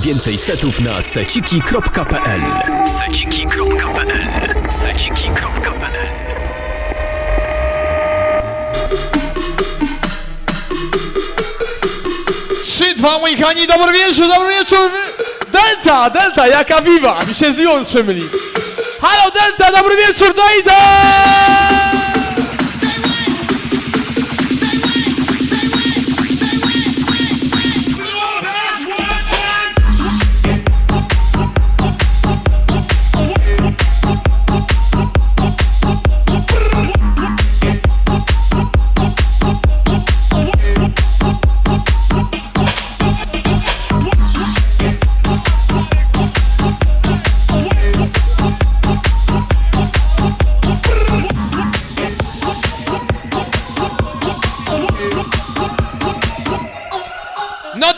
Więcej setów na seciki.pl seciki.pl seciki.pl Trzy, dwa, moi kochani, dobry wieczór, dobry wieczór! Delta, Delta, jaka wiwa! Mi się z nią. Halo, Delta, dobry wieczór, no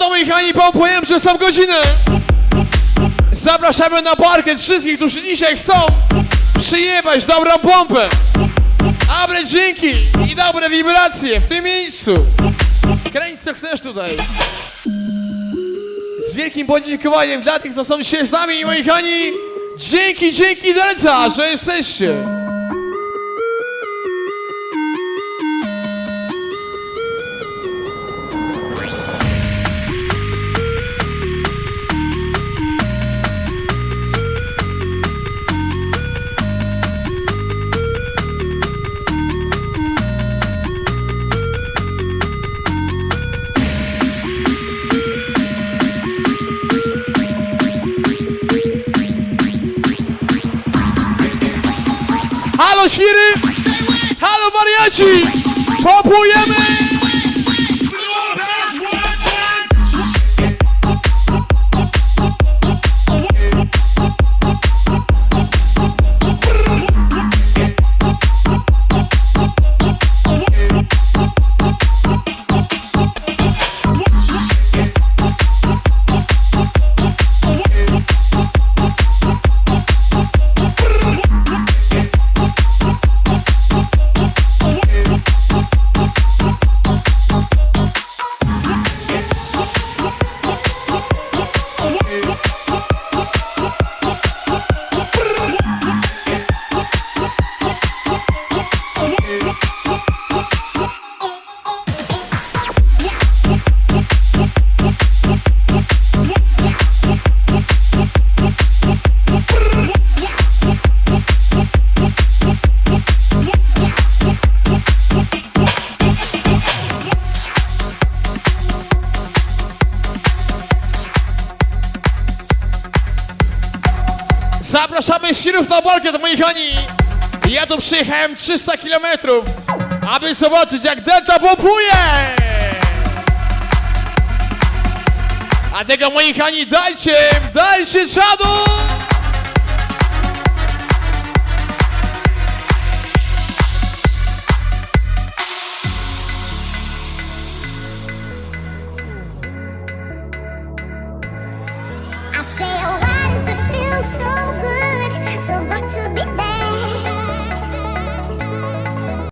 i moi kochani, pompujemy przez tą godzinę! Zapraszamy na parkiet wszystkich, którzy dzisiaj chcą przyjebać dobrą pompę! Dobre dźwięki i dobre wibracje w tym miejscu! Kręć co chcesz tutaj! Z wielkim podziękowaniem dla tych, co są dzisiaj z nami, moi kochani! Dzięki, dzięki Delca, że jesteście! Mariachi, Papu Yemen. Zapraszamy świrów na parkiet, moi kochani! Ja tu przyjechałem 300 km, aby zobaczyć jak Delta pompuje! A tego, moi kochani, dajcie, dajcie czadu! Oh, so.